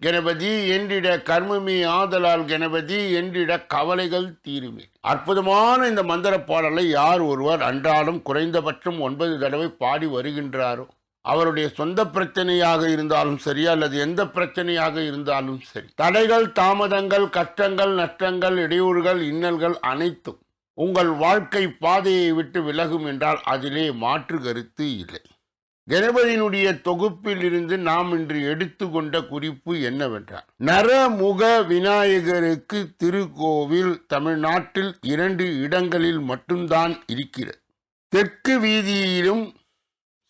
கணபதி என்றிட கர்மமே ஆதலால் கணபதி என்றிட கவலைகள் தீருமே. அற்புதமான இந்த மந்திர பாடலை யார் ஒருவர் அன்றாடம் குறைந்தபட்சம் ஒன்பது தடவை பாடி வருகின்றாரோ அவருடைய சொந்த பிரச்சனையாக இருந்தாலும் சரி அல்லது எந்த பிரச்சனையாக இருந்தாலும் சரி தடைகள் தாமதங்கள் கஷ்டங்கள் நஷ்டங்கள் இடையூறுகள் இன்னல்கள் அனைத்தும் உங்கள் வாழ்க்கை பாதையை விட்டு விலகும் என்றால் அதிலே மாற்று கருத்து இல்லை. கணபதியினுடைய தொகுப்பில் இருந்து நாம் இன்று எடுத்துக்கொண்ட குறிப்பு என்னவென்றால் நரமுக விநாயகருக்கு திருக்கோவில் தமிழ்நாட்டில் இரண்டு இடங்களில் மட்டும்தான் இருக்கிறது. தெற்கு வீதியிலும்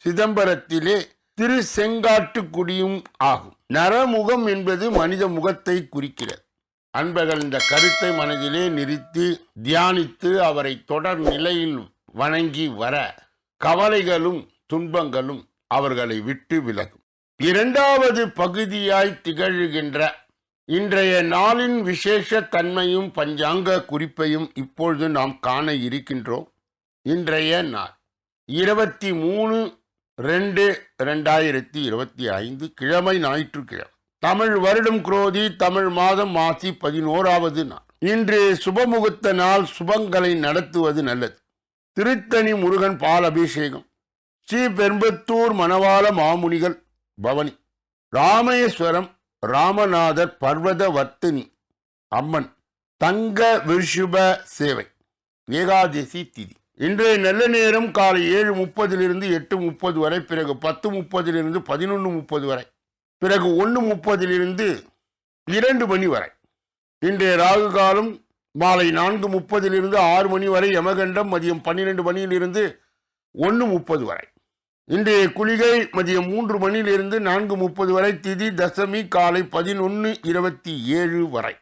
சிதம்பரத்திலே திரு செங்காட்டுக்குடியும் ஆகும். நரமுகம் என்பது மனித முகத்தை குறிக்கிறது. அன்பர்கள் இந்த கருத்தை மனதிலே நிறுத்தி தியானித்து அவரை தொடர் நிலையில் வணங்கி வர கவலைகளும் துன்பங்களும் அவர்களை விட்டு விலகும். இரண்டாவது பகுதியாய் திகழ்கின்ற இன்றைய நாளின் விசேஷ தன்மையும் பஞ்சாங்க குறிப்பையும் இப்பொழுது நாம் காண இருக்கின்றோம். இன்றைய நாள் இருபத்தி மூணு ரெண்டு ரெண்டாயிரத்தி இருபத்தி ஐந்து கிழமை ஞாயிற்றுக்கிழமை. தமிழ் வருடம் குரோதி தமிழ் மாதம் மாசி பதினோராவது நாள். இன்று சுபமுகூர்த்த நாள் சுபங்களை நடத்துவது நல்லது. திருத்தணி முருகன் பால் அபிஷேகம். ஸ்ரீ பெரும்பத்தூர் மணவாள மாமுனிகள் பவனி. ராமேஸ்வரம் ராமநாதர் பர்வத வர்த்தினி அம்மன். தங்க விஷுப சேவை. ஏகாதசி திதி. இன்றைய நல்ல நேரம் காலை ஏழு முப்பதிலிருந்து எட்டு முப்பது வரை பிறகு பத்து முப்பதிலிருந்து பதினொன்று முப்பது வரை பிறகு ஒன்று முப்பதிலிருந்து இரண்டு மணி வரை. இன்றைய ராகு காலம் மாலை நான்கு முப்பதிலிருந்து ஆறு மணி வரை யமகண்டம் மதியம் பன்னிரெண்டு மணியிலிருந்து ஒன்று முப்பது வரை. இன்றைய குளிகை மதியம் மூன்று மணியிலிருந்து நான்கு முப்பது வரை திதி தசமி காலை பதினொன்று இருபத்தி ஏழு வரை.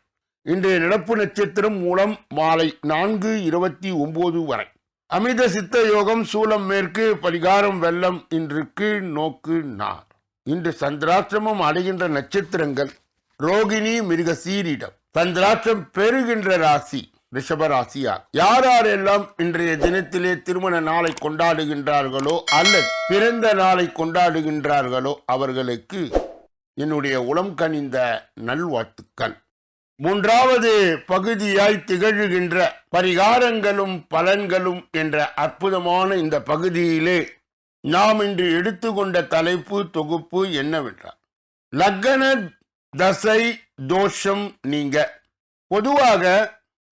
இன்றைய நடப்பு நட்சத்திரம் மூலம் மாலை நான்கு இருபத்தி ஒன்பது வரை. அமித சித்த யோகம் சூலம் மேற்கு பரிகாரம் வெள்ளம் இன்றுக்கு நோக்கு நார். இன்று சந்திராசிரமம் அடைகின்ற நட்சத்திரங்கள் ரோகிணி மிருக சீரிடம் சந்திராட்சம் பெறுகின்ற ராசி ரிஷபராசியார். யார் யாரெல்லாம் இன்றைய தினத்திலே திருமண நாளை கொண்டாடுகின்றார்களோ அல்லது பிறந்த நாளை கொண்டாடுகின்றார்களோ அவர்களுக்கு என்னுடைய உளம் கனிந்த நல்வாழ்த்துக்கள். மூன்றாவது பகுதியாய் திகழ்கின்ற பரிகாரங்களும் பலன்களும் என்ற அற்புதமான இந்த பகுதியிலே நாம் இன்று எடுத்துக்கொண்ட தலைப்பு தொகுப்பு என்னவென்றால் லக்கண தசை தோஷம் நீங்க. பொதுவாக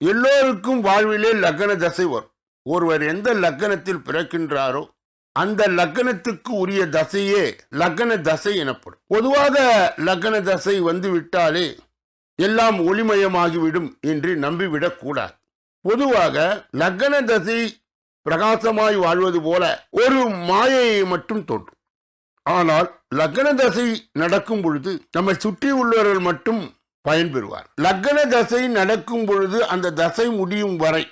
எல்லோருக்கும் வாழ்விலே லக்கண தசை வரும். ஒருவர் எந்த லக்கணத்தில் பிறக்கின்றாரோ அந்த லக்கணத்துக்கு உரிய தசையே லக்கண தசை எனப்படும். பொதுவாக லக்கண தசை வந்து விட்டாலே எல்லாம் ஒளிமயமாகிவிடும் என்று நம்பிவிடக் கூடாது. பொதுவாக லக்கண தசை பிரகாசமாய் வாழ்வது போல ஒரு மாயையை மட்டும் தோன்றும். ஆனால் லக்ன தசை நடக்கும் பொழுது நம்மை சுற்றி உள்ளவர்கள் மட்டும் பயன்பெறுவார். லக்ன தசை நடக்கும் பொழுது அந்த தசை முடியும் வரை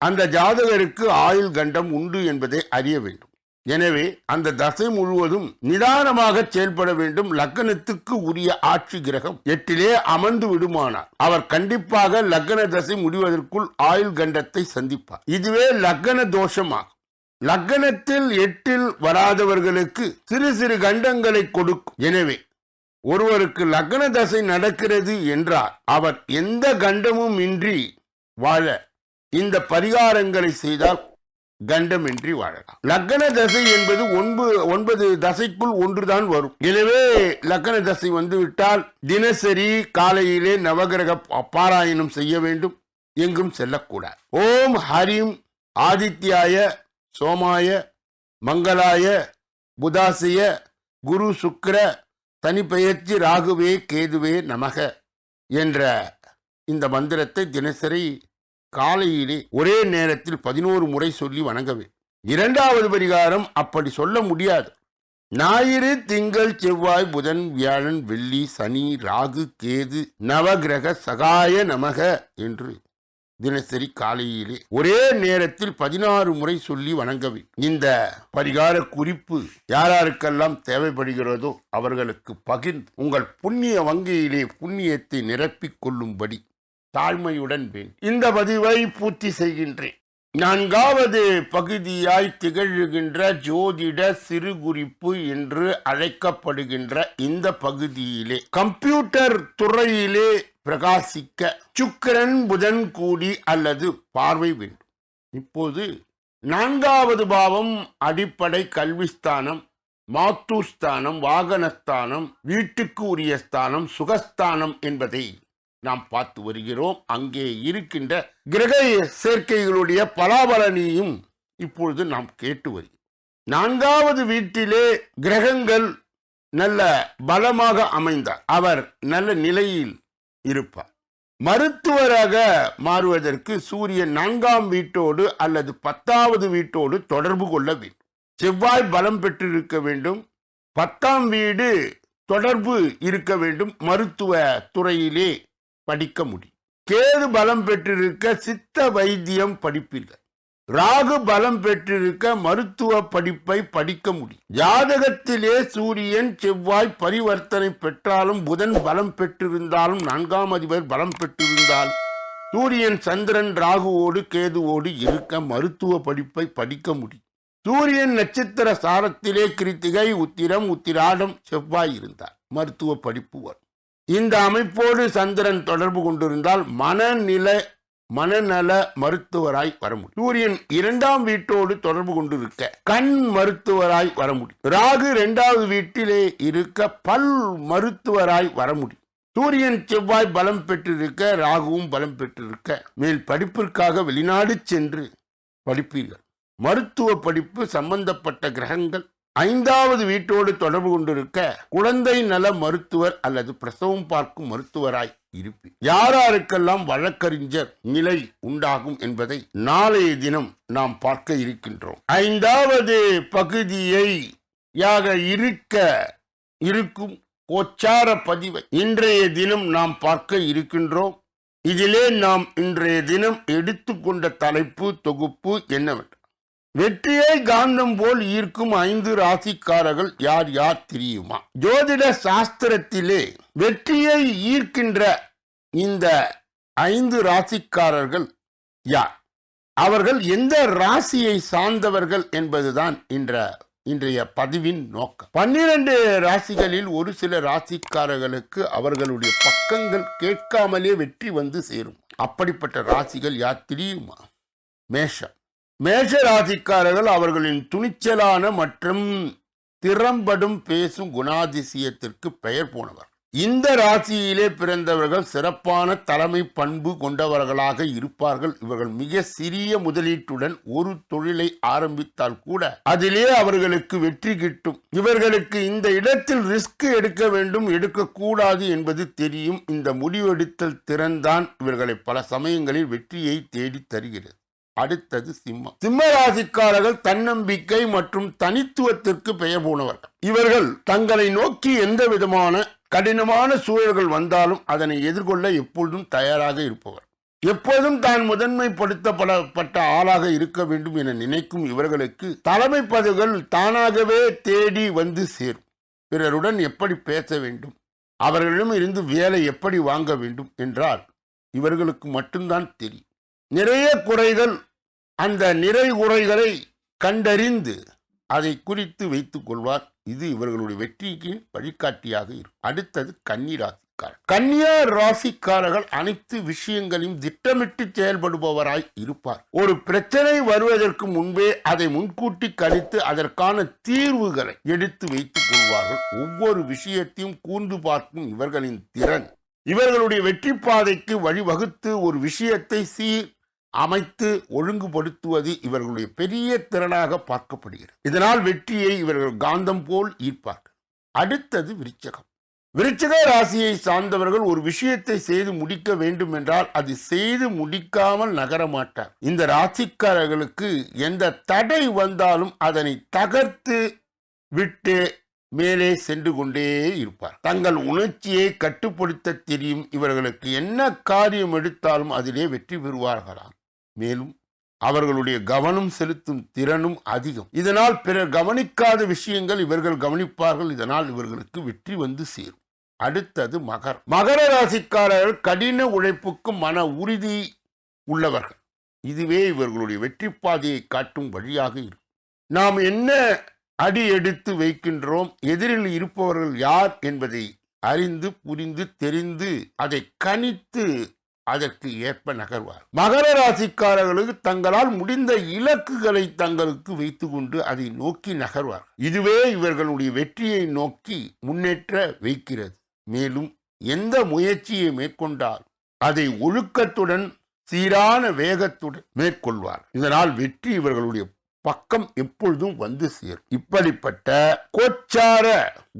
அந்த ஜாதகருக்கு ஆயுள் கண்டம் உண்டு என்பதை அறிய வேண்டும். எனவே அந்த தசை முழுவதும் நிதானமாக செயல்பட வேண்டும். லக்னத்துக்கு உரிய ஆட்சி கிரகம் எட்டிலே அமர்ந்து விடுமானார் அவர் கண்டிப்பாக லக்ன தசை முடிவதற்குள் ஆயுள் கண்டத்தை சந்திப்பார். இதுவே லக்ன தோஷமாகும். லக்னத்தில் எட்டில் வராதவர்களுக்கு சிறு சிறு கண்டங்களை கொடுக்கும். எனவே ஒருவருக்கு லக்ன தசை நடக்கிறது என்றால் அவர் எந்த கண்டமும் இன்றி வாழ இந்த பரிகாரங்களை செய்தால் கண்டமின்றி வாழலாம். லக்ன தசை என்பது ஒன்பது ஒன்பது தசைக்குள் ஒன்றுதான் வரும். எனவே லக்ன தசை வந்துவிட்டால் தினசரி காலையிலே நவகிரக பாராயணம் செய்ய வேண்டும். எங்கும் செல்லக்கூடாது. ஓம் ஹரிம் ஆதித்யாய சோமாய மங்களாய புதாசிய குரு சுக்கர தனிப்பெயர்ச்சி ராகுவே கேதுவே நமக என்ற இந்த மந்திரத்தை தினசரி காலையிலே ஒரே நேரத்தில் பதினோரு முறை சொல்லி வணங்கவே இரண்டாவது பரிகாரம் அப்படி சொல்ல முடியாது. ஞாயிறு திங்கள் செவ்வாய் புதன் வியாழன் வெள்ளி சனி ராகு கேது நவகிரக சகாய நமக என்று தினசரி காலையிலே ஒரே நேரத்தில் பதினாறு முறை சொல்லி வணங்க வேண்டும் இந்த பரிகார குறிப்பு யாராருக்கெல்லாம் தேவைப்படுகிறதோ அவர்களுக்கு பகிர்ந்து உங்கள் புண்ணிய வங்கியிலே புண்ணியத்தை நிரப்பிக் கொள்ளும்படி தாழ்மையுடன் வேண்டும் இந்த பதிவை பூர்த்தி செய்கின்றேன். நான்காவது பகுதியாய் திகழ்கின்ற ஜோதிட சிறு குறிப்பு என்று அழைக்கப்படுகின்ற இந்த பகுதியிலே கம்ப்யூட்டர் துறையிலே பிரகாசிக்க சுக்கரன் புதன் கூடி அல்லது பார்வை வேண்டும். இப்போது நான்காவது பாவம் அடிப்படை கல்விஸ்தானம் மாத்தூஸ்தானம் வாகனஸ்தானம் வீட்டுக்கு உரிய ஸ்தானம் சுகஸ்தானம் என்பதை நாம் பார்த்து வருகிறோம். அங்கே இருக்கின்ற கிரக சேர்க்கைகளுடைய பலாபலனையும் இப்பொழுது நாம் கேட்டு வருகிறோம். நான்காவது வீட்டிலே கிரகங்கள் நல்ல பலமாக அமைந்தார். அவர் நல்ல நிலையில் இருப்பார். மருத்துவராக மாறுவதற்கு சூரியன் நான்காம் வீட்டோடு அல்லது பத்தாவது வீட்டோடு தொடர்பு கொள்ள வேண்டும். செவ்வாய் பலம் பெற்றிருக்க வேண்டும். பத்தாம் வீடு தொடர்பு இருக்க வேண்டும். மருத்துவ துறையிலே படிக்க முடியும் கேது பலம் பெற்றிருக்க சித்த வைத்தியம் படிப்பீர்கள். ராகு பலம் பெற்றிருக்க மருத்துவ படிப்பை படிக்க முடியும் ஜாதகத்திலே சூரியன் செவ்வாய் பரிவர்த்தனை பெற்றாலும் புதன் பலம் பெற்றிருந்தாலும் நான்காம் அதிபர் பலம் பெற்றிருந்தால் சூரியன் சந்திரன் ராகுவோடு கேதுவோடு இருக்க மருத்துவ படிப்பை படிக்க முடியும் சூரியன் நட்சத்திர சாரத்திலே கிருத்திகை உத்திரம் உத்திராடம் செவ்வாய் இருந்தார். மருத்துவ படிப்பு வரும். இந்த அமைப்போடு சந்திரன் தொடர்பு கொண்டிருந்தால் மனநில மனநல மருத்துவராய் வர முடியும். சூரியன் இரண்டாம் வீட்டோடு தொடர்பு கொண்டிருக்க கண் மருத்துவராய் வர முடியும். ராகு இரண்டாவது வீட்டிலே இருக்க பல் மருத்துவராய் வர முடியும். சூரியன் செவ்வாய் பலம் பெற்றிருக்க ராகுவும் பலம் பெற்றிருக்க மேல் படிப்பிற்காக வெளிநாடு சென்று படிப்பீர்கள். மருத்துவ படிப்பு சம்பந்தப்பட்ட கிரகங்கள் ஐந்தாவது வீட்டோடு தொடர்பு கொண்டிருக்க குழந்தை நல மருத்துவர் அல்லது பிரசவம் பார்க்கும் மருத்துவராய் இருப்பி யாராருக்கெல்லாம் வழக்கறிஞர் நிலை உண்டாகும் என்பதை நாளைய தினம் நாம் பார்க்க இருக்கின்றோம். ஐந்தாவது பகுதியை யாக இருக்க இருக்கும் கோச்சார பதிவை இன்றைய தினம் நாம் பார்க்க இருக்கின்றோம். இதிலே நாம் இன்றைய தினம் எடுத்துக்கொண்ட தலைப்பு தொகுப்பு என்னவென்று வெற்றியை காந்தம் போல் ஈர்க்கும் ஐந்து ராசிக்காரர்கள் யார் யார் தெரியுமா? ஜோதிட சாஸ்திரத்திலே வெற்றியை ஈர்க்கின்ற இந்த ஐந்து ராசிக்காரர்கள் யார்? அவர்கள் எந்த ராசியை சார்ந்தவர்கள் என்பதுதான் இன்ற இன்றைய பதிவின் நோக்கம். பன்னிரண்டு ராசிகளில் ஒரு சில ராசிக்காரர்களுக்கு அவர்களுடைய பக்கங்கள் கேட்காமலே வெற்றி வந்து சேரும். அப்படிப்பட்ட ராசிகள் யார் தெரியுமா? மேஷம். மேஷ ராசிக்காரர்கள் அவர்களின் துணிச்சலான மற்றும் திறம்படும் பேசும் குணாதிசயத்திற்கு பெயர் போனவர். இந்த ராசியிலே பிறந்தவர்கள் சிறப்பான தலைமை பண்பு கொண்டவர்களாக இருப்பார்கள். இவர்கள் மிக சிறிய முதலீட்டுடன் ஒரு தொழிலை ஆரம்பித்தால் கூட அதிலே அவர்களுக்கு வெற்றி கிட்டும். இவர்களுக்கு இந்த இடத்தில் ரிஸ்க் எடுக்க வேண்டும் எடுக்கக்கூடாது என்பது தெரியும். இந்த முடிவெடுத்தல் திறன்தான் இவர்களை பல சமயங்களில் வெற்றியை தேடி தருகிறது. அடுத்தது சிம்மம். சிம்ம ராசிக்காரர்கள் தன்னம்பிக்கை மற்றும் தனித்துவத்திற்கு பெயர் போனவர்கள். இவர்கள் தங்களை நோக்கி எந்த விதமான கடினமான சூழல்கள் வந்தாலும் அதனை எதிர்கொள்ள எப்பொழுதும் தயாராக இருப்பவர். எப்போதும் தான் முதன்மைப்படுத்தப்படப்பட்ட ஆளாக இருக்க வேண்டும் என நினைக்கும் இவர்களுக்கு தலைமை பதவிகள் தானாகவே தேடி வந்து சேரும். பிறருடன் எப்படி பேச வேண்டும்? அவர்களிடம் இருந்து வேலை எப்படி வாங்க வேண்டும்? என்றால் இவர்களுக்கு மட்டும்தான் தெரியும். நிறைய குறைகள் அந்த நிறைகுறைகளை கண்டறிந்து அதை குறித்து வைத்துக் கொள்வார். இது இவர்களுடைய வெற்றிக்கு வழிகாட்டியாக இருக்கும். அடுத்தது கன்னிராசிக்காரர். கன்னியா ராசிக்காரர்கள் அனைத்து விஷயங்களையும் திட்டமிட்டு செயல்படுபவராய் இருப்பார். ஒரு பிரச்சனை வருவதற்கு முன்பே அதை முன்கூட்டி கணித்து அதற்கான தீர்வுகளை எடுத்து வைத்துக் கொள்வார்கள். ஒவ்வொரு விஷயத்தையும் கூர்ந்து பார்க்கும் இவர்களின் திறன். இவர்களுடைய வெற்றி பாதைக்கு வழிவகுத்து ஒரு விஷயத்தை சீர் அமைத்து ஒழுங்குபடுத்துவது இவர்களுடைய பெரிய திறனாக பார்க்கப்படுகிறது. இதனால் வெற்றியை இவர்கள் காந்தம் போல் ஈர்ப்பார்கள். அடுத்தது விருச்சகம். விருச்சக ராசியை சார்ந்தவர்கள் ஒரு விஷயத்தை செய்து முடிக்க வேண்டும் என்றால் அது செய்து முடிக்காமல் நகர மாட்டார். இந்த ராசிக்காரர்களுக்கு எந்த தடை வந்தாலும் அதனை தகர்த்து விட்டு மேலே சென்று கொண்டே இருப்பார். தங்கள் உணர்ச்சியை கட்டுப்படுத்த தெரியும் இவர்களுக்கு என்ன காரியம் எடுத்தாலும் அதிலே வெற்றி பெறுவார்களாம். மேலும் அவர்களுடைய கவனம் செலுத்தும் திறனும் அதிகம். இதனால் பிறர் கவனிக்காத விஷயங்கள் இவர்கள் கவனிப்பார்கள். இதனால் இவர்களுக்கு வெற்றி வந்து சேரும். அடுத்தது மகர் மகர ராசிக்காரர்கள் கடின உழைப்புக்கும் மன உறுதி உள்ளவர்கள். இதுவே இவர்களுடைய வெற்றி பாதையை காட்டும் வழியாக இருக்கும். நாம் என்ன அடி எடுத்து வைக்கின்றோம்? எதிரில் இருப்பவர்கள் யார் என்பதை அறிந்து புரிந்து தெரிந்து அதை கணித்து அதற்கு ஏற்ப நகர்வார். மகர ராசிக்காரர்களுக்கு தங்களால் முடிந்த இலக்குகளை தங்களுக்கு வைத்துக்கொண்டு அதை நோக்கி நகர்வார் இதுவே இவர்களுடைய வெற்றியை நோக்கி முன்னேற்ற வைக்கிறது. மேலும் எந்த முயற்சியை மேற்கொண்டால் அதை ஒழுக்கத்துடன் சீரான வேகத்துடன் மேற்கொள்வார் இதனால் வெற்றி இவர்களுடைய பக்கம் எப்பொழுதும் வந்து சேரும். இப்படிப்பட்ட கோச்சார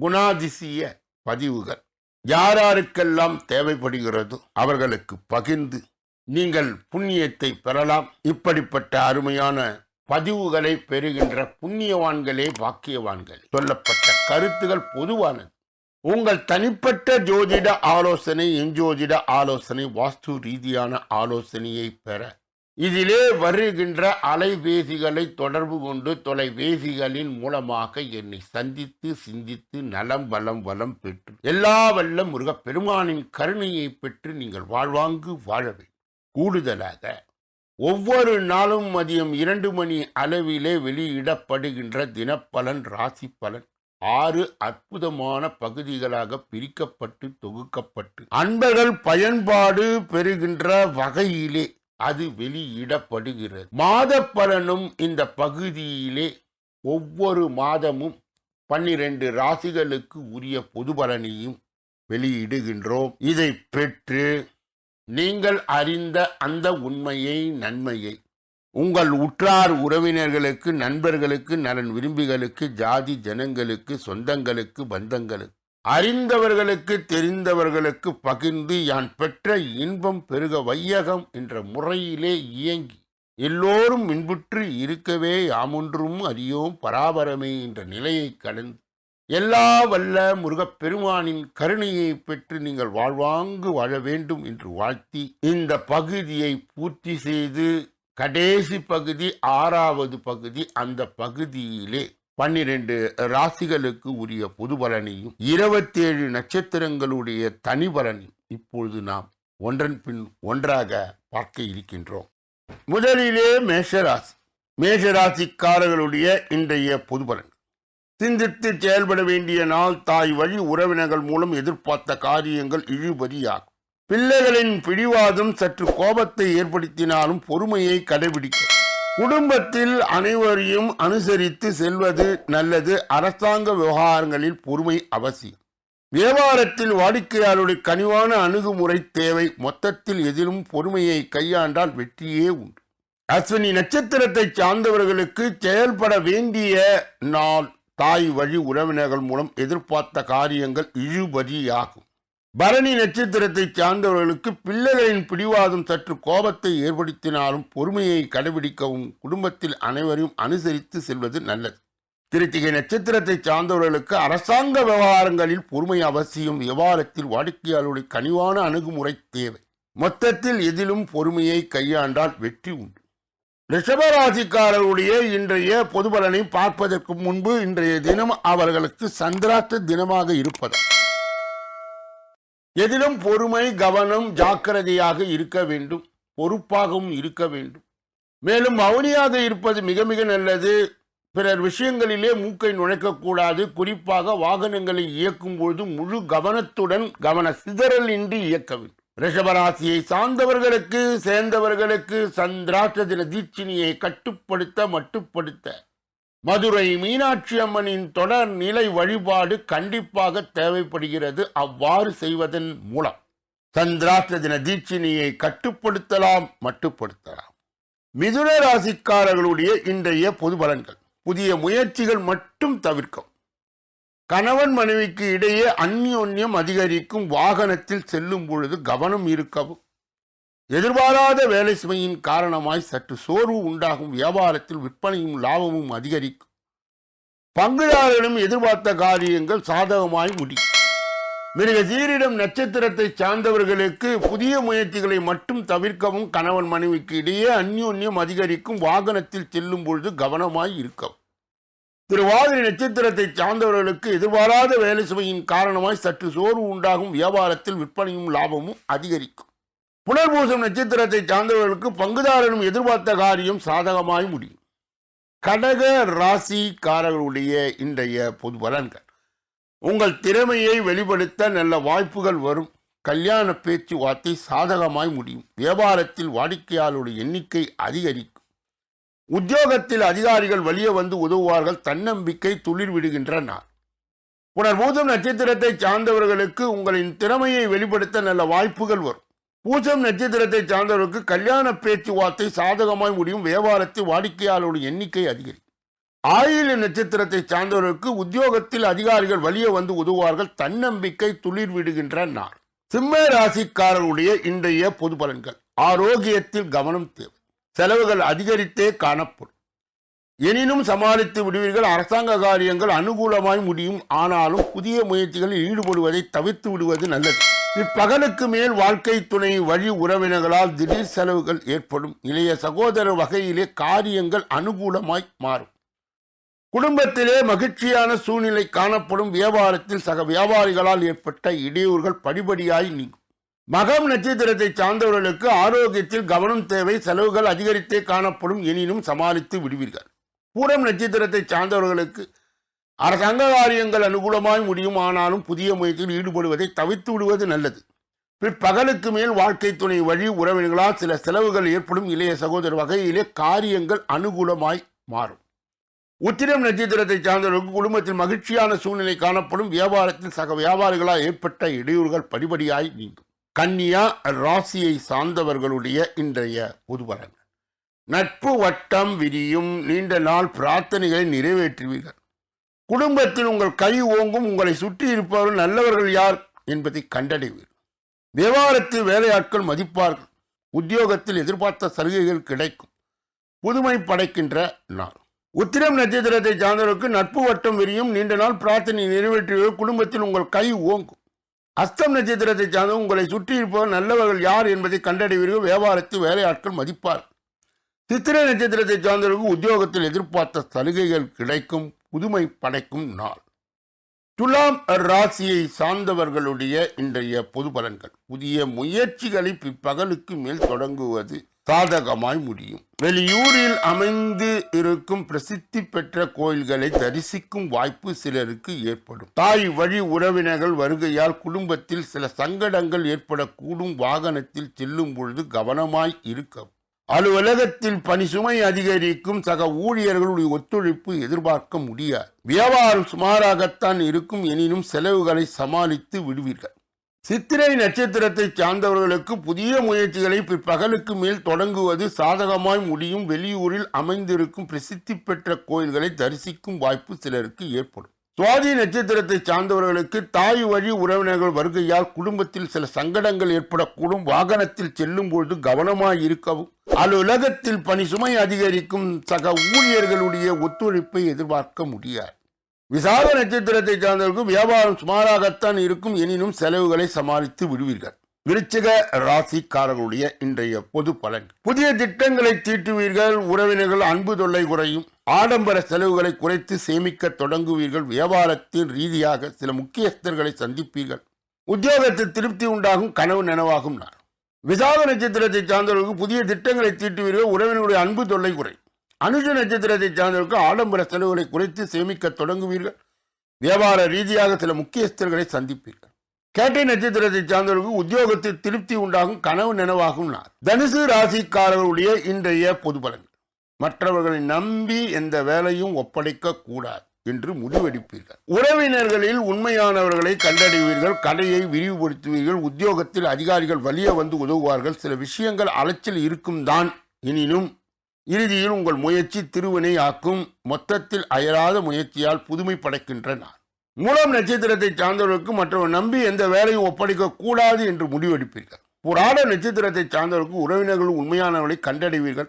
குணாதிசய பதிவுகள் யாராருக்கெல்லாம் தேவைப்படுகிறதோ அவர்களுக்கு பகிர்ந்து நீங்கள் புண்ணியத்தை பெறலாம். இப்படிப்பட்ட அருமையான பதிவுகளை பெறுகின்ற புண்ணியவான்களே பாக்கியவான்கள். சொல்லப்பட்ட கருத்துகள் பொதுவானது. உங்கள் தனிப்பட்ட ஜோதிட ஆலோசனை எஞ்சோதிட ஆலோசனை வாஸ்து ரீதியான ஆலோசனையை பெற இதிலே வருகின்ற அலைபேசிகளை தொடர்பு கொண்டு தொலைபேசிகளின் மூலமாக என்னை சந்தித்து சிந்தித்து நலம் வளம் வளம் பெற்று எல்லா வல்ல முருகப் பெருமானின் கருணையை பெற்று நீங்கள் வாழ்வாங்கு வாழவே கூடுதலாக ஒவ்வொரு நாளும் மதியம் இரண்டு மணி அளவிலே வெளியிடப்படுகின்ற தினப்பலன் ராசி பலன் ஆறு அற்புதமான பகுதிகளாக பிரிக்கப்பட்டு தொகுக்கப்பட்டு அன்பர்கள் பயன்பாடு பெறுகின்ற வகையிலே அது வெளியிடப்படுகிறது. மாத பலனும் இந்த பகுதியிலே ஒவ்வொரு மாதமும் பன்னிரண்டு ராசிகளுக்கு உரிய பொது பலனையும் வெளியிடுகின்றோம். இதை பெற்று நீங்கள் அறிந்த அந்த உண்மையை நன்மையை உங்கள் உற்றார் உறவினர்களுக்கு நண்பர்களுக்கு நலன் விரும்பிகளுக்கு ஜாதி ஜனங்களுக்கு சொந்தங்களுக்கு பந்தங்களுக்கு அறிந்தவர்களுக்கு தெரிந்தவர்களுக்கு பகிர்ந்து யான் பெற்ற இன்பம் பெருக வையகம் என்ற முறையிலே இயங்கி எல்லோரும் மின்புற்று இருக்கவே யாமொன்றும் அறியோம் பராபரமே என்ற நிலையை கடந்து எல்லா வல்ல முருகப் பெருமானின் கருணையை பெற்று நீங்கள் வாழ்வாங்கு வாழ வேண்டும் என்று வாழ்த்தி இந்த பகுதியை பூர்த்தி செய்து கடைசி பகுதி ஆறாவது பகுதி அந்த பகுதியிலே பன்னிரண்டு ராசிகளுக்கு உரிய பொது பலனையும் இருபத்தேழு நட்சத்திரங்களுடைய தனி பலனையும் இப்பொழுது நாம் ஒன்றன் பின் ஒன்றாக பார்க்க இருக்கின்றோம். முதலிலே மேஷராசி மேஷராசிக்காரர்களுடைய இன்றைய பொது பலன். சிந்தித்து செயல்பட வேண்டிய நாள் தாய் வழி உறவினர்கள் மூலம் எதிர்பார்த்த காரியங்கள் இழுபறியாகும். பிள்ளைகளின் பிடிவாதம் சற்று கோபத்தை ஏற்படுத்தினாலும் பொறுமையை கடைபிடிக்கும். குடும்பத்தில் அனைவரையும் அனுசரித்து செல்வது நல்லது. அரசாங்க விவகாரங்களில் பொறுமை அவசியம். வியாபாரத்தில் வாடிக்கையாளருடைய கனிவான அணுகுமுறை தேவை. மொத்தத்தில் எதிலும் பொறுமையை கையாண்டால் வெற்றியே உண்டு. அஸ்வினி நட்சத்திரத்தை சார்ந்தவர்களுக்கு செயல்பட வேண்டிய நாள் தாய் வழி உறவினர்கள் மூலம் எதிர்பார்த்த காரியங்கள் இழுபறியாகும். பரணி நட்சத்திரத்தை சார்ந்தவர்களுக்கு பிள்ளைகளின் பிடிவாதம் சற்று கோபத்தை ஏற்படுத்தினாலும் பொறுமையை கடைபிடிக்கவும் குடும்பத்தில் அனைவரையும் அனுசரித்து செல்வது நல்லது. திருத்திகை நட்சத்திரத்தை சார்ந்தவர்களுக்கு அரசாங்க விவகாரங்களில் பொறுமை அவசியம் விவகாரத்தில் வாடிக்கையாளருடைய கனிவான அணுகுமுறை தேவை. மொத்தத்தில் எதிலும் பொறுமையை கையாண்டால் வெற்றி உண்டு. ரிஷபராசிக்காரருடைய இன்றைய பொதுபலனை பார்ப்பதற்கு முன்பு இன்றைய தினம் அவர்களுக்கு சந்திராஷ்ட தினமாக இருப்பது எதிலும் பொறுமை கவனம் ஜாக்கிரதையாக இருக்க வேண்டும். பொறுப்பாகவும் இருக்க வேண்டும். மேலும் மௌனியாக இருப்பது மிக மிக நல்லது. பிறர் விஷயங்களிலே மூக்கை நுழைக்கக்கூடாது. குறிப்பாக வாகனங்களை இயக்கும் பொழுது முழு கவனத்துடன் கவன சிதறல் இன்றி இயக்க வேண்டும். ரிஷபராசியை சார்ந்தவர்களுக்கு சேர்ந்தவர்களுக்கு சந்திராட்ச தின தீட்சினியை கட்டுப்படுத்த மட்டுப்படுத்த மதுரை மீனாட்சி அம்மனின் தொடர் நிலை வழிபாடு கண்டிப்பாக தேவைப்படுகிறது. அவ்வாறு செய்வதன் மூலம் சந்திராஷ்ட தின தீட்சினியை கட்டுப்படுத்தலாம் மட்டுப்படுத்தலாம். மிதுன ராசிக்காரர்களுடைய இன்றைய பொது பலன்கள். புதிய முயற்சிகள் மட்டும் தவிர்க்கும். கணவன் மனைவிக்கு இடையே அந்யோன்யம் அதிகரிக்கும். வாகனத்தில் செல்லும் பொழுது கவனம் இருக்கவும். எதிர்பாராத வேலை சுமையின் காரணமாய் சற்று சோர்வு உண்டாகும் வியாபாரத்தில் விற்பனையும் லாபமும் அதிகரிக்கும். பங்குதாரரிடம் எதிர்பார்த்த காரியங்கள் சாதகமாய் முடியும். மிருக சீரிடம் நட்சத்திரத்தை சார்ந்தவர்களுக்கு புதிய முயற்சிகளை மட்டும் தவிர்க்கவும் கணவன் மனைவிக்கு இடையே அந்யோன்யம் அதிகரிக்கும் வாகனத்தில் செல்லும் பொழுது கவனமாய் இருக்கவும். திருவாதிரை நட்சத்திரத்தை சார்ந்தவர்களுக்கு எதிர்பாராத வேலை சுமையின் காரணமாய் சற்று சோர்வு உண்டாகும் வியாபாரத்தில் விற்பனையும் லாபமும் அதிகரிக்கும். புனர்பூசம் நட்சத்திரத்தை சார்ந்தவர்களுக்கு பங்குதாரனும் எதிர்பார்த்த காரியம் சாதகமாய் முடியும். கடக ராசிக்காரர்களுடைய இன்றைய பொது பலன்கள். உங்கள் திறமையை வெளிப்படுத்த நல்ல வாய்ப்புகள் வரும். கல்யாண பேச்சுவார்த்தை சாதகமாய் முடியும். வியாபாரத்தில் வாடிக்கையாளருடைய எண்ணிக்கை அதிகரிக்கும். உத்தியோகத்தில் அதிகாரிகள் வெளியே வந்து உதவுவார்கள். தன்னம்பிக்கை துளிர் விடுகின்ற நாள். புனர்பூசம் நட்சத்திரத்தை சார்ந்தவர்களுக்கு உங்களின் திறமையை வெளிப்படுத்த நல்ல வாய்ப்புகள் வரும். பூஜம் நட்சத்திரத்தை சார்ந்தவர்களுக்கு கல்யாண பேச்சுவார்த்தை சாதகமாய் முடியும். வியாபாரத்தில் வாடிக்கையாளருடைய எண்ணிக்கை அதிகரிக்கும் ஆயுள நட்சத்திரத்தை சார்ந்தவர்களுக்கு உத்தியோகத்தில் அதிகாரிகள் வழியே வந்து உதவுவார்கள். தன்னம்பிக்கை துளிர் விடுகின்ற நாள். சிம்ம ராசிக்காரருடைய இன்றைய பொது பலன்கள். ஆரோக்கியத்தில் கவனம் தேவை. செலவுகள் அதிகரித்தே காணப்படும். எனினும் சமாளித்து விடுவீர்கள். அரசாங்க காரியங்கள் அனுகூலமாய் முடியும். ஆனாலும் புதிய முயற்சிகளில் ஈடுபடுவதை தவிர்த்து விடுவது நல்லது. இப்பகலுக்கு மேல் வாழ்க்கை துணை வழி உறவினர்களால் திடீர் செலவுகள் ஏற்படும். இளைய சகோதரர் வகையிலே காரியங்கள் அனுகூலமாய் மாறும். குடும்பத்திலே மகிழ்ச்சியான சூழ்நிலை காணப்படும். வியாபாரத்தில் சக வியாபாரிகளால் ஏற்பட்ட இடையூறுகள் படிப்படியாய் நீங்கும். மகம் நட்சத்திரத்தை சார்ந்தவர்களுக்கு ஆரோக்கியத்தில் கவனம் தேவை. செலவுகள் அதிகரித்தே காணப்படும். எனினும் சமாளித்து விடுவீர்கள். பூரம் நட்சத்திரத்தை சார்ந்தவர்களுக்கு அரசாங்க காரியங்கள் அனுகூலமாய் முடியும் ஆனாலும் புதிய முயற்சியில் ஈடுபடுவதை தவிர்த்து விடுவது நல்லது. பிற்பகலுக்கு மேல் வாழ்க்கை துணை வழி உறவினர்களால் சில செலவுகள் ஏற்படும் இளைய சகோதரர் வகையிலே காரியங்கள் அனுகூலமாய் மாறும். உத்திரம் நட்சத்திரத்தை சார்ந்தவர்களுக்கு குடும்பத்தில் மகிழ்ச்சியான சூழ்நிலை காணப்படும். வியாபாரத்தில் சக வியாபாரிகளால் ஏற்பட்ட இடையூறுகள் படிபடியாய் நீங்கும். கன்னியா ராசியை சார்ந்தவர்களுடைய இன்றைய பொதுபலன்கள் நட்பு வட்டம் விரியும் நீண்ட நாள் பிரார்த்தனைகளை நிறைவேற்றுவீர்கள். குடும்பத்தில் உங்கள் கை ஓங்கும் உங்களை சுற்றி இருப்பவர்கள் நல்லவர்கள் யார் என்பதை கண்டடைவீர்கள். விவகாரத்தில் வேலையாட்கள் மதிப்பார்கள். உத்தியோகத்தில் எதிர்பார்த்த சலுகைகள் கிடைக்கும். புதுமை படைக்கின்ற நாள். உத்திரம் நட்சத்திரத்தை சார்ந்தவருக்கு நட்பு வட்டம் விரியும். நீண்ட நாள் பிரார்த்தனை நிறைவேற்றுவீர்கள் குடும்பத்தில் உங்கள் கை ஓங்கும். அஸ்தம் நட்சத்திரத்தை சார்ந்த உங்களை சுற்றி இருப்பவர் நல்லவர்கள் யார் என்பதை கண்டடைவீர்கள். வியாபாரத்தில் வேலையாட்கள் மதிப்பார் சித்திரை நட்சத்திரத்தை சார்ந்தவருக்கு உத்தியோகத்தில் எதிர்பார்த்த சலுகைகள் கிடைக்கும். புதுமை படைக்கும் நாள். துலாம் ராசியை சார்ந்தவர்களுடைய இன்றைய பொது பலன்கள். புதிய முயற்சிகளை பிற்பகலுக்கு மேல் தொடங்குவது சாதகமாய் முடியும். வெளியூரில் அமைந்து இருக்கும் பிரசித்தி பெற்ற கோயில்களை தரிசிக்கும் வாய்ப்பு சிலருக்கு ஏற்படும். தாய் வழி உறவினர்கள் வருகையால் குடும்பத்தில் சில சங்கடங்கள் ஏற்படக்கூடும். வாகனத்தில் செல்லும் பொழுது கவனமாய் இருக்கவும் அலுவலகத்தில் பணி சுமை அதிகரிக்கும் சக ஊழியர்களுடைய ஒத்துழைப்பு எதிர்பார்க்க முடியாது. வியாபாரம் சுமாராகத்தான் இருக்கும் எனினும் செலவுகளை சமாளித்து விடுவீர்கள். சித்திரை நட்சத்திரத்தை சார்ந்தவர்களுக்கு புதிய முயற்சிகளை பிற்பகலுக்கு மேல் தொடங்குவது சாதகமாய் முடியும். வெளியூரில் அமைந்திருக்கும் பிரசித்தி பெற்ற கோயில்களை தரிசிக்கும் வாய்ப்பு சிலருக்கு ஏற்படும். சுவாதி நட்சத்திரத்தை சார்ந்தவர்களுக்கு தாய் வழி உறவினர்கள் வருகையால் குடும்பத்தில் சில சங்கடங்கள் ஏற்படக்கூடும். வாகனத்தில் செல்லும் பொழுது கவனமாய் இருக்கவும் அலுவலகத்தில் பணி சுமை அதிகரிக்கும் சக ஊழியர்களுடைய ஒத்துழைப்பை எதிர்பார்க்க முடியாது. விசாக நட்சத்திரத்தை சார்ந்தவர்களுக்கு வியாபாரம் சுமாராகத்தான் இருக்கும் எனினும் செலவுகளை சமாளித்து விடுவீர்கள். விருச்சிக ராசிக்காரர்களுடைய இன்றைய பொது பலன். புதிய திட்டங்களை தீட்டுவீர்கள் உறவினர்கள் அன்பு தொல்லை குறையும் ஆடம்பர செலவுகளை குறைத்து சேமிக்க தொடங்குவீர்கள் வியாபாரத்தின் ரீதியாக சில முக்கியஸ்தர்களை சந்திப்பீர்கள். உத்தியோகத்தில் திருப்தி உண்டாகும் கனவு நனவாகும் நான் விசாக நட்சத்திரத்தை சார்ந்தவர்களுக்கு புதிய திட்டங்களை தீட்டுவீர்கள் உறவினர்களுடைய அன்பு தொல்லை குறை. அனுஷ நட்சத்திரத்தை சார்ந்தவர்களுக்கு ஆடம்பர செலவுகளை குறைத்து சேமிக்க தொடங்குவீர்கள். வியாபார ரீதியாக சில முக்கியஸ்தர்களை சந்திப்பீர்கள். கேட்டை நட்சத்திரத்தை சார்ந்தவர்களுக்கு உத்தியோகத்தில் திருப்தி உண்டாகும் கனவு நினைவாகும் நான் தனுசு ராசிக்காரர்களுடைய இன்றைய பொது பலன்கள். மற்றவர்களை நம்பி எந்த வேலையும் ஒப்படைக்க கூடாது. என்று முடிவெடுப்பீர்கள். உறவினர்களில் உண்மையானவர்களை கண்டறிவீர்கள் கடையை விரிவுபடுத்துவீர்கள் உத்தியோகத்தில் அதிகாரிகள் வலிய வந்து உதவுவார்கள். சில விஷயங்கள் அலைச்சல் இருக்கும் தான். எனினும் இறுதியில் உங்கள் முயற்சி திருவினை ஆக்கும். மொத்தத்தில் அயராத முயற்சியால் புதுமை படைக்கின்ற நான் மூலம் நட்சத்திரத்தை சார்ந்தவர்களுக்கு மற்றவர் நம்பி எந்த வேலையும் ஒப்படைக்க கூடாது என்று முடிவெடுப்பீர்கள். புராட நட்சத்திரத்தை சார்ந்தவர்களுக்கு உறவினர்கள் உண்மையானவர்களை கண்டடைவீர்கள்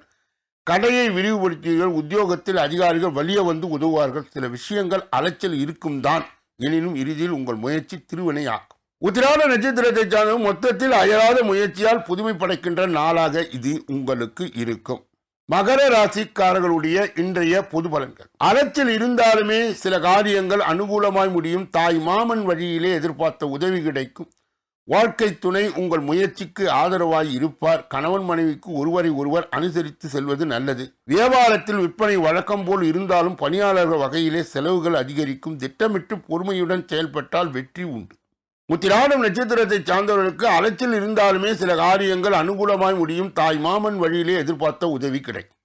கடையை விரிவுபடுத்தியவர்கள் உத்தியோகத்தில் அதிகாரிகள் வலிய வந்து உதவுவார்கள். சில விஷயங்கள் அலைச்சல் இருக்கும் தான். எனினும் இறுதியில் உங்கள் முயற்சி திருவினையாகும் உதிரான நட்சத்திரத்தை சார்ந்த மொத்தத்தில் அயராத முயற்சியால் புதுமை படைக்கின்ற நாளாக இது உங்களுக்கு இருக்கும். மகர ராசிக்காரர்களுடைய இன்றைய பொது பலன்கள். அலைச்சல் இருந்தாலுமே சில காரியங்கள் அனுகூலமாய் முடியும். தாய் மாமன் வழியிலே எதிர்பார்த்த உதவி கிடைக்கும். வாழ்க்கை துணை உங்கள் முயற்சிக்கு ஆதரவாய் இருப்பார். கணவன் மனைவிக்கு ஒருவரை ஒருவர் அனுசரித்து செல்வது நல்லது. வியாபாரத்தில் விற்பனை வழக்கம் போல் இருந்தாலும் பணியாளர்கள் வகையிலே செலவுகள் அதிகரிக்கும். திட்டமிட்டு பொறுமையுடன் செயல்பட்டால் வெற்றி உண்டு. முத்திராடம் நட்சத்திரத்தை சார்ந்தவர்களுக்கு அலைச்சல் இருந்தாலுமே சில காரியங்கள் அனுகூலமாய் முடியும். தாய் மாமன் வழியிலே எதிர்பார்த்த உதவி கிடைக்கும்.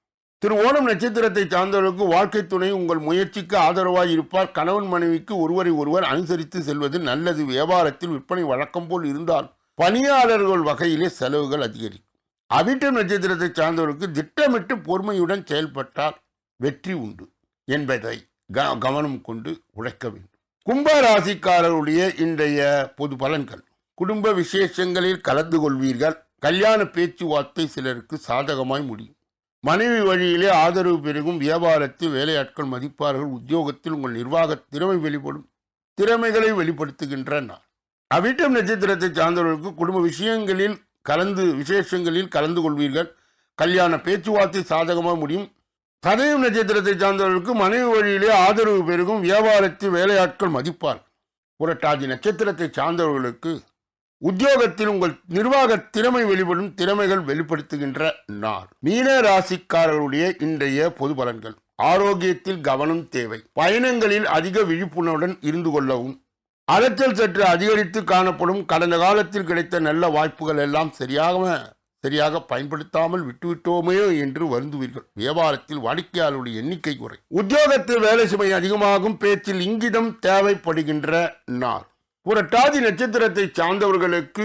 திரு ஓணம் நட்சத்திரத்தை சார்ந்தவர்களுக்கு வாழ்க்கை துணை உங்கள் முயற்சிக்கு ஆதரவாக இருப்பார். கணவன் மனைவிக்கு ஒருவரை ஒருவர் அனுசரித்து செல்வது நல்லது. வியாபாரத்தில் விற்பனை வழக்கம் போல் இருந்தால் பணியாளர்கள் வகையிலே செலவுகள் அதிகரிக்கும். அவிட்டம் நட்சத்திரத்தை சார்ந்தவர்களுக்கு திட்டமிட்டு பொறுமையுடன் செயல்பட்டால் வெற்றி உண்டு என்பதை க- கவனம் கொண்டு உழைக்க வேண்டும். கும்ப ராசிக்காரருடைய இன்றைய பொது பலன்கள். குடும்ப விசேஷங்களில் கலந்து கொள்வீர்கள். கல்யாண பேச்சுவார்த்தை சிலருக்கு சாதகமாய் முடியும். மனைவி வழியிலே ஆதரவு பெருகும் வியாபாரத்தில் வேலையாட்கள் மதிப்பார்கள் உத்தியோகத்தில் உங்கள் நிர்வாக திறமை வெளிப்படும் திறமைகளை வெளிப்படுத்துகின்ற நாள் அவிட்டம் நட்சத்திரத்தை சார்ந்தவர்களுக்கு குடும்ப விஷயங்களில் கலந்து விசேஷங்களில் கலந்து கொள்வீர்கள். கல்யாண பேச்சுவார்த்தை சாதகமாக முடியும். சதயம் நட்சத்திரத்தை சார்ந்தவர்களுக்கு மனைவி வழியிலே ஆதரவு பெருகும் வியாபாரத்தில் வேலையாட்கள் மதிப்பார்கள். புரட்டாதி நட்சத்திரத்தை சார்ந்தவர்களுக்கு உத்தியோகத்தில் உங்கள் நிர்வாக திறமை வெளிப்படும் திறமைகள் வெளிப்படுத்துகின்ற நாள். மீன ராசிக்காரர்களுடைய இன்றைய பொது பலன்கள். ஆரோக்கியத்தில் கவனம் தேவை. பயணங்களில் அதிக விழிப்புணர்வுடன் இருந்து கொள்ளவும். அலைச்சல் சற்று அதிகரித்து காணப்படும். கடந்த காலத்தில் கிடைத்த நல்ல வாய்ப்புகள் எல்லாம் சரியாக சரியாக பயன்படுத்தாமல் விட்டுவிட்டோமே என்று வருந்துவீர்கள். வியாபாரத்தில் வாடிக்கையாளருடைய எண்ணிக்கை குறை. உத்தியோகத்தில் வேலை சுமை அதிகமாகும். பேச்சில் இங்கிதம் தேவைப்படுகின்ற நாள். புரட்டாதி நட்சத்திரத்தை சார்ந்தவர்களுக்கு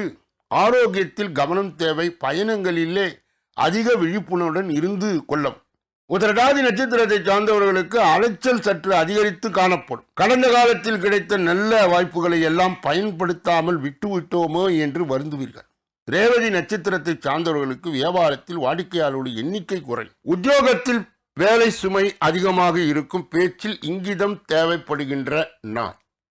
ஆரோக்கியத்தில் கவனம் தேவை பயணங்களிலே அதிக விழிப்புணர்வுடன் இருந்து கொள்ளவும். உத்திரட்டாதி நட்சத்திரத்தை சார்ந்தவர்களுக்கு அலைச்சல் சற்று அதிகரித்து காணப்படும். கடந்த காலத்தில் கிடைத்த நல்ல வாய்ப்புகளை எல்லாம் பயன்படுத்தாமல் விட்டுவிட்டோமோ என்று வருந்துவீர்கள். ரேவதி நட்சத்திரத்தை சார்ந்தவர்களுக்கு வியாபாரத்தில் வாடிக்கையாளருடைய எண்ணிக்கை குறை உத்தியோகத்தில் வேலை சுமை அதிகமாக இருக்கும் பேச்சில் இங்கிதம் தேவைப்படுகின்ற நாள்.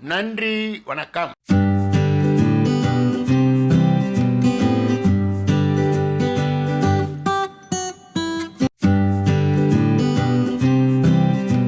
நன்றி வணக்கம்.